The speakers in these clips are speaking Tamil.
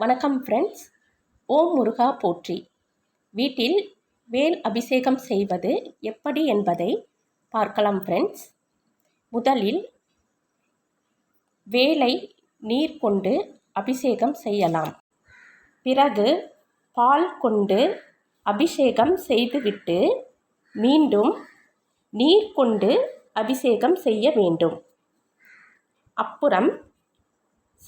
வணக்கம் ஃப்ரெண்ட்ஸ் ஓம் முருகா போற்றி. வீட்டில் வேல் அபிஷேகம் செய்வது எப்படி என்பதை பார்க்கலாம் ஃப்ரெண்ட்ஸ் முதலில் வேலை நீர் கொண்டு அபிஷேகம் செய்யலாம். பிறகு பால் கொண்டு அபிஷேகம் செய்துவிட்டு மீண்டும் நீர் கொண்டு அபிஷேகம் செய்ய வேண்டும். அப்புறம்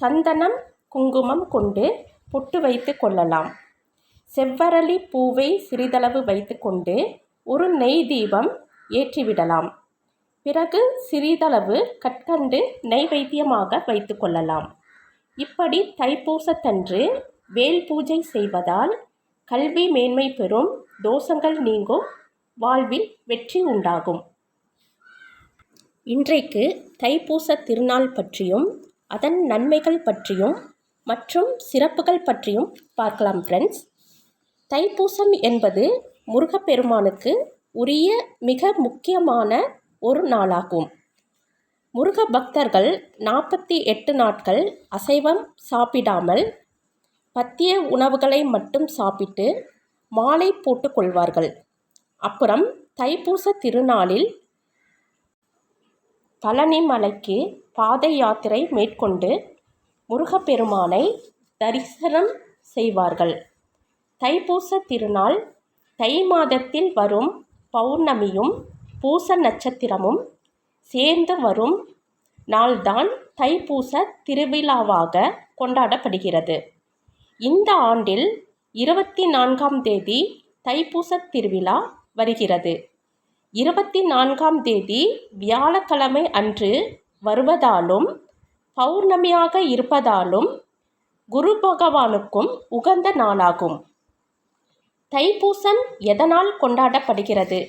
சந்தனம் குங்குமம் கொண்டு பொட்டு வைத்து கொள்ளலாம். செவ்வரளி பூவை சிறிதளவு வைத்துக்கொண்டு ஒரு நெய் தீபம் ஏற்றிவிடலாம். பிறகு சிறிதளவு கற்கண்டு நெய்வேத்தியமாக வைத்து கொள்ளலாம். இப்படி தைப்பூசத்தன்று வேல் பூஜை செய்வதால் கல்வி மேன்மை பெறும் தோஷங்கள் நீங்கும் வாழ்வில் வெற்றி உண்டாகும். இன்றைக்கு தைப்பூச திருநாள் பற்றியும் அதன் நன்மைகள் பற்றியும் மற்றும் சிறப்புகள் பற்றியும் பார்க்கலாம் ஃப்ரெண்ட்ஸ் தைப்பூசம் என்பது முருகப்பெருமானுக்கு உரிய மிக முக்கியமான ஒரு நாளாகும். முருக பக்தர்கள் நாற்பத்தி எட்டு நாட்கள் அசைவம் சாப்பிடாமல் பத்திய உணவுகளை மட்டும் சாப்பிட்டு மாலை போட்டு கொள்வார்கள். அப்புறம் தைப்பூச திருநாளில் பழனி மலைக்கு பாத யாத்திரை மேற்கொண்டு முருகப்பெருமானை தரிசனம் செய்வார்கள். தைப்பூச திருநாள் தை மாதத்தில் வரும் பௌர்ணமியும் பூச நட்சத்திரமும் சேர்ந்து வரும் நாள்தான் தைப்பூச திருவிழாவாக கொண்டாடப்படுகிறது. இந்த ஆண்டில் இருபத்தி நான்காம் தேதி தைப்பூச திருவிழா வருகிறது. இருபத்தி நான்காம் தேதி வியாழக்கிழமை அன்று வருவதாலும் பௌர்ணமியாக இருப்பதாலும் குரு பகவானுக்கும் உகந்த நாளாகும். தைப்பூசம் எதனால் கொண்டாடப்படுகிறது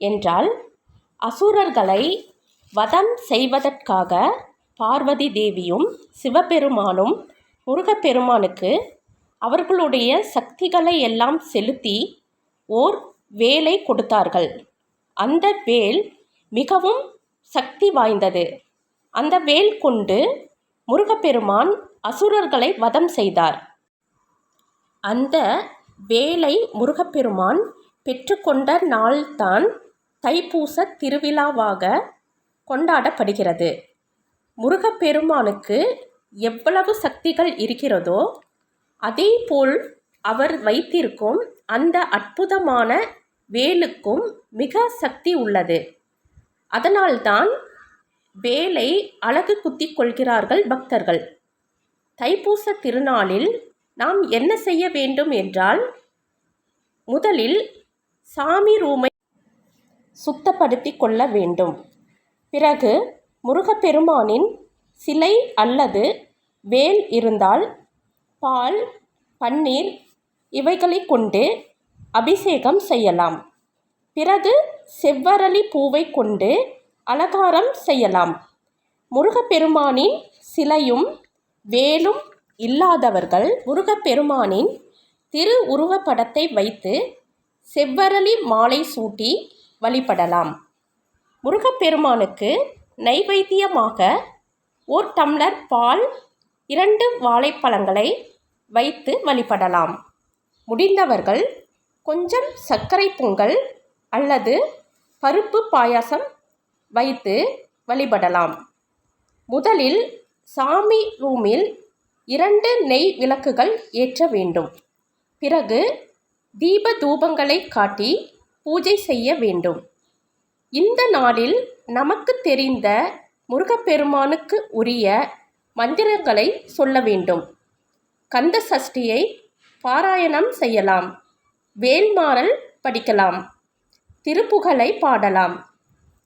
என்றால் அசுரர்களை வதம் செய்வதற்காக பார்வதி தேவியும் சிவபெருமானும் முருகப்பெருமானுக்கு அவர்களுடைய சக்திகளை எல்லாம் செலுத்தி ஓர் வேலை கொடுத்தார்கள். அந்த வேல் மிகவும் சக்தி வாய்ந்தது. அந்த வேல் கொண்டு முருகப்பெருமான் அசுரர்களை வதம் செய்தார். அந்த வேலை முருகப்பெருமான் பெற்றுக்கொண்ட நாள்தான் தைப்பூச திருவிழாவாக கொண்டாடப்படுகிறது. முருகப்பெருமானுக்கு எவ்வளவு சக்திகள் இருக்கிறதோ அதேபோல் அவர் வைத்திருக்கும் அந்த அற்புதமான வேலுக்கும் மிக சக்தி உள்ளது. அதனால்தான் வேலை அழகு குத்தி கொள்கிறார்கள் பக்தர்கள். தைப்பூச திருநாளில் நாம் என்ன செய்ய வேண்டும் என்றால் முதலில் சாமி ரூமை சுத்தப்படுத்தி கொள்ள வேண்டும். பிறகு முருகப்பெருமானின் சிலை அல்லது வேல் இருந்தால் பால் பன்னீர் இவைகளை கொண்டு அபிஷேகம் செய்யலாம். பிறகு செவ்வரளி பூவை கொண்டு அலங்காரம் செய்யலாம். முருகப்பெருமானின் சிலையும் வேலும் இல்லாதவர்கள் முருகப்பெருமானின் திரு உருவப்படத்தை வைத்து செவ்வரளி மாலை சூட்டி வழிபடலாம். முருகப்பெருமானுக்கு நைவேத்தியமாக ஓர் டம்ளர் பால் இரண்டு வாழைப்பழங்களை வைத்து வழிபடலாம். முடிந்தவர்கள் கொஞ்சம் சர்க்கரை பொங்கல் அல்லது பருப்பு பாயாசம் வைத்து வழிபடலாம். முதலில் சாமி ரூமில் இரண்டு நெய் விளக்குகள் ஏற்ற வேண்டும். பிறகு தீப தூபங்களை காட்டி பூஜை செய்ய வேண்டும். இந்த நாளில் நமக்கு தெரிந்த முருகப்பெருமானுக்கு உரிய மந்திரங்களை சொல்ல வேண்டும். கந்த சஷ்டியை பாராயணம் செய்யலாம். வேல்மாறல் படிக்கலாம். திருப்புகழை பாடலாம்.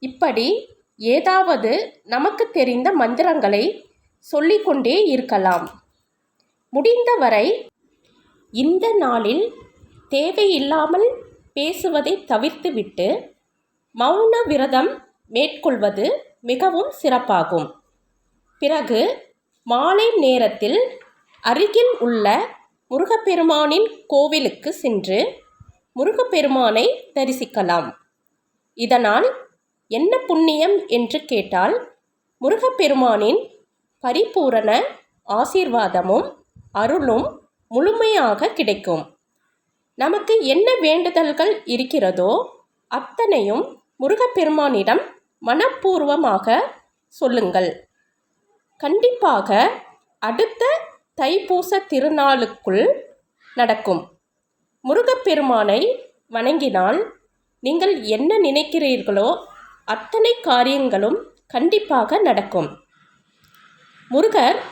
இப்படி ஏதாவது நமக்கு தெரிந்த மந்திரங்களை சொல்லிக்கொண்டே இருக்கலாம். முடிந்தவரை இந்த நாளில் தேவையில்லாமல் பேசுவதை தவிர்த்துவிட்டு மௌன விரதம் மேற்கொள்வது மிகவும் சிறப்பாகும். பிறகு மாலை நேரத்தில் அருகில் உள்ள முருகப்பெருமானின் கோவிலுக்கு சென்று முருகப்பெருமானை தரிசிக்கலாம். இதனால் என்ன புண்ணியம் என்று கேட்டால் முருகப்பெருமானின் பரிபூரண ஆசீர்வாதமும் அருளும் முழுமையாக கிடைக்கும். நமக்கு என்ன வேண்டுதல்கள் இருக்கிறதோ அத்தனையும் முருகப்பெருமானிடம் மனப்பூர்வமாக சொல்லுங்கள். கண்டிப்பாக அடுத்த தைப்பூச திருநாளுக்குள் நடக்கும். முருகப்பெருமானை வணங்கினால் நீங்கள் என்ன நினைக்கிறீர்களோ அத்தனை காரியங்களும் கண்டிப்பாக நடக்கும். முருகர்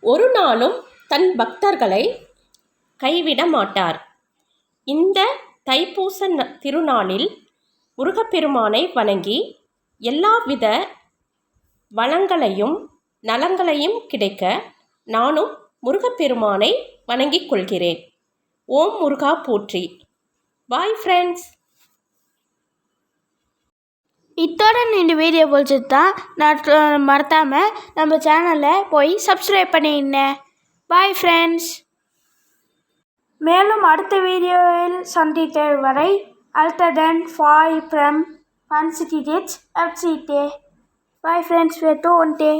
ஒரு நாளும் தன் பக்தர்களை கைவிட மாட்டார். இந்த தைப்பூச ந- திருநாளில் முருகப்பெருமானை வணங்கி எல்லாவித வளங்களையும் நலங்களையும் கிடைக்க நானும் முருகப்பெருமானை வணங்கிக் கொள்கிறேன். ஓம் முருகா போற்றி. பாய் ஃப்ரெண்ட்ஸ் இத்தோட இந்த வீடியோ பிடிச்சிருந்தா நான் மறக்காமல் நம்ம சேனலை போய் சப்ஸ்கிரைப் பண்ணிடுங்க பாய் ஃப்ரெண்ட்ஸ் மேலும் அடுத்த வீடியோவில் சந்தித்த வரை அல்டதன் ஃபாய் from one city dates up city boyfriends to one day